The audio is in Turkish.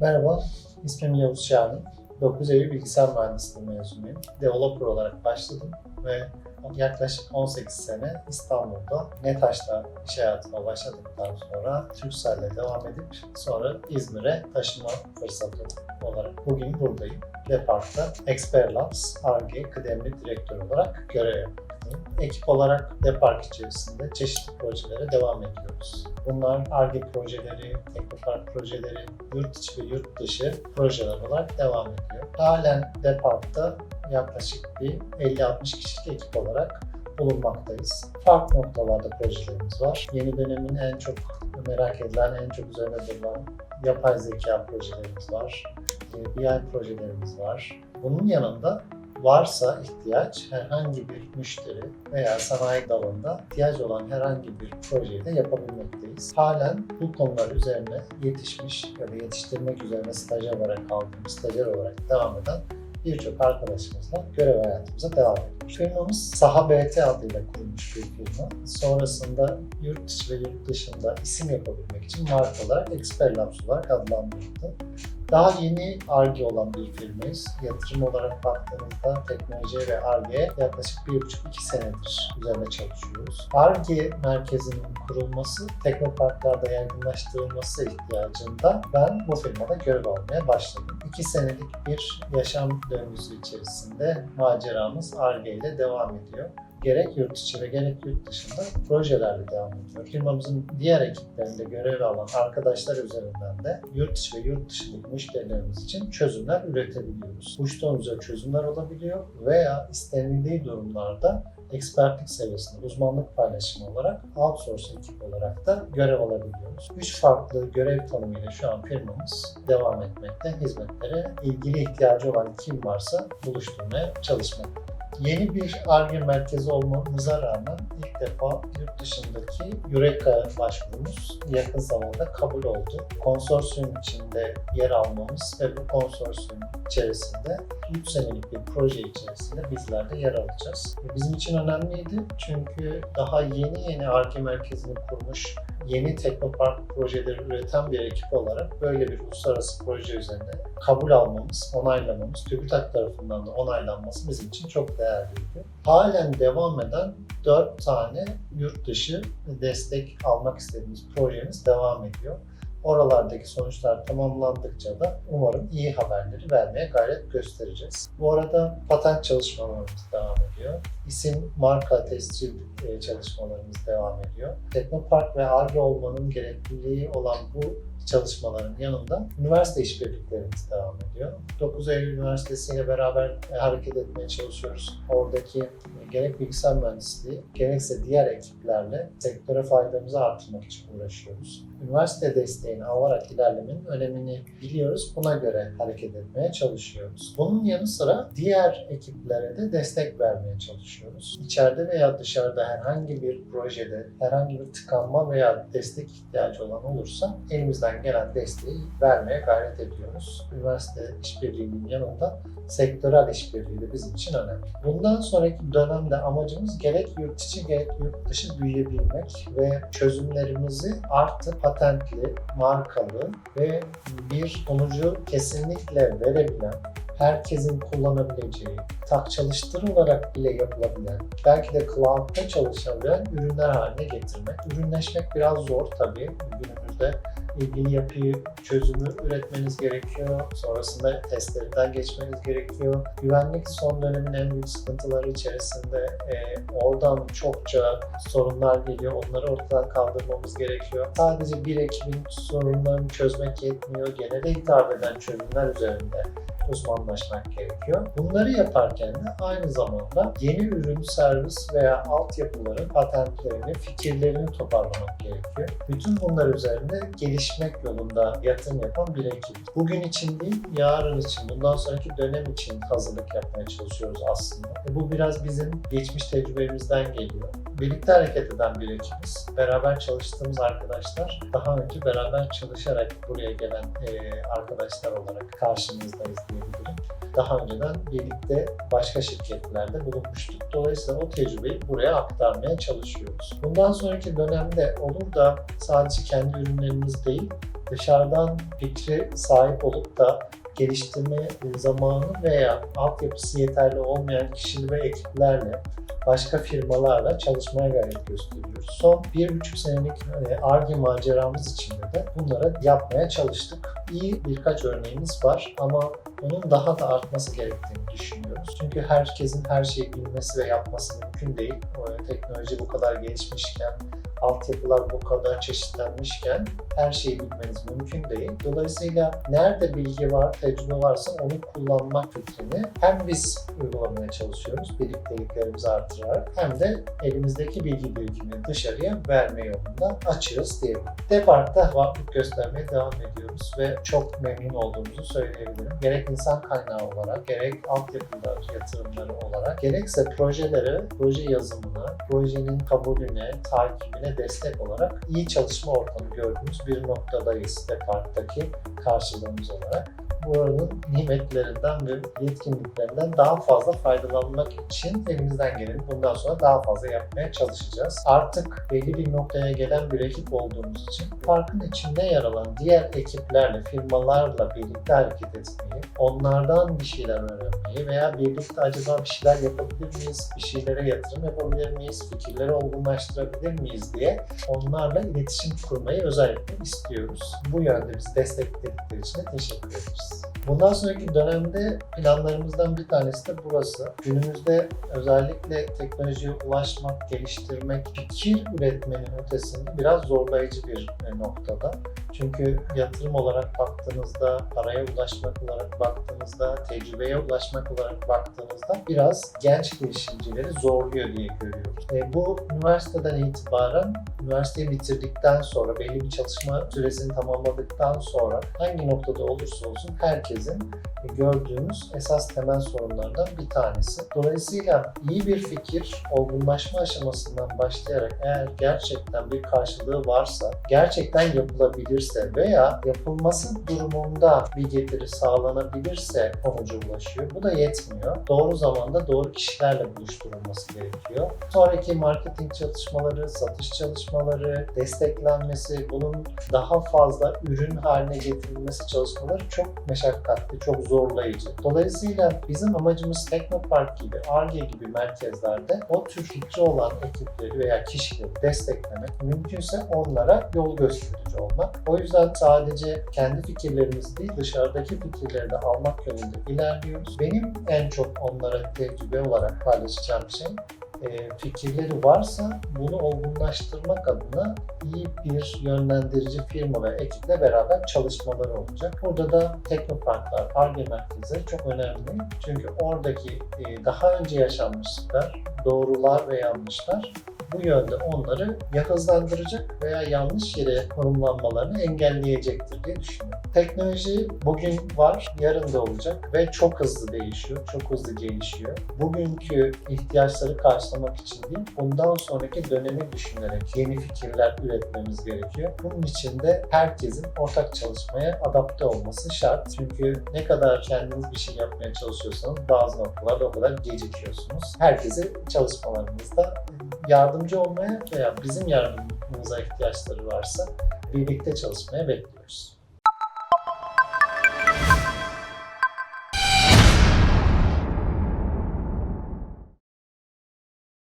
Merhaba, ismim Yavuz Şahin. 9 Eylül Bilgisayar Mühendisliği mezunuyum. Developer olarak başladım ve yaklaşık 18 sene İstanbul'da NETAŞ'ta iş hayatıma başladıktan sonra Turkcell'le devam edip sonra İzmir'e taşıma fırsatı olarak bugün buradayım. Depart'ta Expert Labs, ARGE kıdemli direktör olarak görev yapmaktayım. Ekip olarak Depark içerisinde çeşitli projelere devam ediyoruz. Bunlar ARGE projeleri, Teknopark projeleri, yurt içi ve yurt dışı projeler olarak devam ediyor. Halen Depark'ta yaklaşık bir 50-60 kişilik ekip olarak bulunmaktayız. Farklı noktalarda projelerimiz var. Yeni dönemin en çok merak edilen, en çok üzerine durulan yapay zeka projelerimiz var. E, BI projelerimiz var. Bunun yanında varsa ihtiyaç herhangi bir müşteri veya sanayi dalında ihtiyaç olan herhangi bir projeyi de yapabilmekteyiz. Halen bu konular üzerine yetişmiş ya da yetiştirmek üzerine stajyer olarak aldığımız, stajyer olarak devam eden birçok arkadaşımızla görev hayatımıza devam ediyoruz. Firmamız Saha BT adıyla kurulmuş bir firma. Sonrasında yurt içi ve yurt dışında isim yapabilmek için marka olarak Expert Labs olarak adlandırıldı. Daha yeni ARGE olan bir firmayız. Yatırım olarak baktığımızda teknoloji ve ARGE'ye yaklaşık bir buçuk iki senedir üzerine çalışıyoruz. ARGE merkezinin kurulması, teknoparklarda yaygınlaştırılması ihtiyacında ben bu firmada görev almaya başladım. İki senelik bir yaşam döngüsü içerisinde maceramız ARGE ile devam ediyor gerek yurt içi ve gerek yurt dışında projelerle devam ediyor. Firmamızın diğer ekiplerinde görev alan arkadaşlar üzerinden de yurt içi ve yurt dışındaki müşterilerimiz için çözümler üretebiliyoruz. Uca çözümler olabiliyor veya istenildiği durumlarda ekspertlik seviyesinde uzmanlık paylaşımı olarak outsource ekip olarak da görev alabiliyoruz. Üç farklı görev tanımıyla şu an firmamız devam etmekte. Hizmetlere ilgili ihtiyacı olan kim varsa buluşturmaya çalışmakta. Yeni bir ARGE merkezi olmamıza rağmen ilk defa yurt dışındaki Eureka başvurumuz yakın zamanda kabul oldu. Konsorsiyum içinde yer almamız ve bu konsorsiyum içerisinde 3 senelik bir proje içerisinde bizler de yer alacağız. Bizim için önemliydi çünkü daha yeni yeni ARGE merkezini kurmuş yeni teknopark projeleri üreten bir ekip olarak böyle bir uluslararası proje üzerinde kabul almamız, onaylamamız, TÜBİTAK tarafından da onaylanması bizim için çok değerliydi. Halen devam eden 4 tane yurt dışı destek almak istediğimiz projemiz devam ediyor. Oralardaki sonuçlar tamamlandıkça da umarım iyi haberleri vermeye gayret göstereceğiz. Bu arada patent çalışmalarımız devam ediyor. İsim, marka, tescil e, çalışmalarımız devam ediyor. Teknopark ve ARGE olmanın gerekliliği olan bu çalışmaların yanında üniversite işbirliklerimiz devam ediyor. 9 Eylül Üniversitesi ile beraber e, hareket etmeye çalışıyoruz. Oradaki e, gerek bilgisayar mühendisliği gerekse diğer ekiplerle sektöre faydamızı artırmak için uğraşıyoruz. Üniversite desteğini alarak ilerlemenin önemini biliyoruz. Buna göre hareket etmeye çalışıyoruz. Bunun yanı sıra diğer ekiplere de destek vermeye çalışıyoruz. İçeride veya dışarıda herhangi bir projede herhangi bir tıkanma veya destek ihtiyacı olan olursa elimizden gelen desteği vermeye gayret ediyoruz. Üniversite işbirliğinin yanında sektörel işbirliği de bizim için önemli. Bundan sonraki dönemde amacımız gerek yurt içi gerek yurt dışı büyüyebilmek ve çözümlerimizi artı patentli, markalı ve bir sonucu kesinlikle verebilen herkesin kullanabileceği, tak çalıştırılarak bile yapılabilen, belki de cloud'da çalışabilen ürünler haline getirmek. Ürünleşmek biraz zor tabii günümüzde ilgili yapıyı, çözümü üretmeniz gerekiyor. Sonrasında testlerinden geçmeniz gerekiyor. Güvenlik son dönemin en büyük sıkıntıları içerisinde e, oradan çokça sorunlar geliyor. Onları ortadan kaldırmamız gerekiyor. Sadece bir ekibin sorunlarını çözmek yetmiyor. Genele hitap eden çözümler üzerinde uzmanlaşmak gerekiyor. Bunları yaparken de aynı zamanda yeni ürün, servis veya altyapıların patentlerini, fikirlerini toparlamak gerekiyor. Bütün bunlar üzerinde gelişmek yolunda yatırım yapan bir ekip. Bugün için değil, yarın için, bundan sonraki dönem için hazırlık yapmaya çalışıyoruz aslında. E bu biraz bizim geçmiş tecrübemizden geliyor. Birlikte hareket eden bir ekibiz. Beraber çalıştığımız arkadaşlar daha önce beraber çalışarak buraya gelen e, arkadaşlar olarak karşınızdayız diyebilirim. Daha önceden birlikte başka şirketlerde bulunmuştuk. Dolayısıyla o tecrübeyi buraya aktarmaya çalışıyoruz. Bundan sonraki dönemde olur da sadece kendi ürünlerimiz değil, dışarıdan fikri sahip olup da geliştirme zamanı veya altyapısı yeterli olmayan kişi ve ekiplerle başka firmalarla çalışmaya gayret gösteriyoruz. Son bir buçuk senelik ARGE maceramız içinde de bunları yapmaya çalıştık. İyi birkaç örneğimiz var ama onun daha da artması gerektiğini düşünüyoruz. Çünkü herkesin her şeyi bilmesi ve yapması mümkün değil. O teknoloji bu kadar gelişmişken, altyapılar bu kadar çeşitlenmişken her şeyi bilmeniz mümkün değil. Dolayısıyla nerede bilgi var, tecrübe varsa onu kullanmak fikrini hem biz uygulamaya çalışıyoruz birlikteliklerimizi artırarak hem de elimizdeki bilgi birikimini dışarıya verme yolunda açığız diyelim. Depart'ta varlık göstermeye devam ediyoruz ve çok memnun olduğumuzu söyleyebilirim. Gerek insan kaynağı olarak, gerek altyapılar yatırımları olarak, gerekse projelere, proje yazımına, projenin kabulüne, takibine destek olarak iyi çalışma ortamı gördüğümüz bir noktadayız. Depart'taki karşılığımız olarak buranın nimetlerinden ve yetkinliklerinden daha fazla faydalanmak için elimizden geleni bundan sonra daha fazla yapmaya çalışacağız. Artık belli bir noktaya gelen bir ekip olduğumuz için parkın içinde yer alan diğer ekiplerle, firmalarla birlikte hareket etmeyi, onlardan bir şeyler öğrenmeyi veya birlikte acaba bir şeyler yapabilir miyiz, bir şeylere yatırım yapabilir miyiz, fikirleri olgunlaştırabilir miyiz diye onlarla iletişim kurmayı özellikle istiyoruz. Bu yönde bizi destekledikleri için de teşekkür ederiz. Bundan sonraki dönemde planlarımızdan bir tanesi de burası. Günümüzde özellikle teknolojiye ulaşmak, geliştirmek, fikir üretmenin ötesinde biraz zorlayıcı bir noktada. Çünkü yatırım olarak baktığınızda, paraya ulaşmak olarak baktığınızda, tecrübeye ulaşmak olarak baktığınızda biraz genç girişimcileri zorluyor diye görüyoruz. E, bu üniversiteden itibaren, üniversiteyi bitirdikten sonra, belli bir çalışma süresini tamamladıktan sonra hangi noktada olursa olsun herkesin gördüğümüz esas temel sorunlardan bir tanesi. Dolayısıyla iyi bir fikir olgunlaşma aşamasından başlayarak eğer gerçekten bir karşılığı varsa, gerçekten yapılabilirse veya yapılması durumunda bir getiri sağlanabilirse sonuca ulaşıyor. Bu da yetmiyor. Doğru zamanda doğru kişilerle buluşturulması gerekiyor. Sonraki marketing çalışmaları, satış çalışmaları, desteklenmesi, bunun daha fazla ürün haline getirilmesi çalışmaları çok meşakkatli, çok zorlayıcı. Dolayısıyla bizim amacımız Teknopark gibi, ARGE gibi merkezlerde o tür fikri olan ekipleri veya kişileri desteklemek, mümkünse onlara yol gösterici olmak. O yüzden sadece kendi fikirlerimizi değil, dışarıdaki fikirleri de almak yönünde ilerliyoruz. Benim en çok onlara tecrübe olarak paylaşacağım şey e, fikirleri varsa bunu olgunlaştırmak adına iyi bir yönlendirici firma ve ekiple beraber çalışmaları olacak. Burada da teknoparklar, ARGE merkezleri çok önemli. Çünkü oradaki e, daha önce yaşanmışlıklar, doğrular ve yanlışlar bu yönde onları ya hızlandıracak veya yanlış yere konumlanmalarını engelleyecektir diye düşünüyorum. Teknoloji bugün var, yarın da olacak ve çok hızlı değişiyor, çok hızlı gelişiyor. Bugünkü ihtiyaçları karşılamak için değil, bundan sonraki dönemi düşünerek yeni fikirler üretmemiz gerekiyor. Bunun için de herkesin ortak çalışmaya adapte olması şart. Çünkü ne kadar kendiniz bir şey yapmaya çalışıyorsanız bazı noktalarda o kadar gecikiyorsunuz. Herkesi çalışmalarınızda yardımcı olmaya veya bizim yardımımıza ihtiyaçları varsa birlikte çalışmaya bekliyoruz.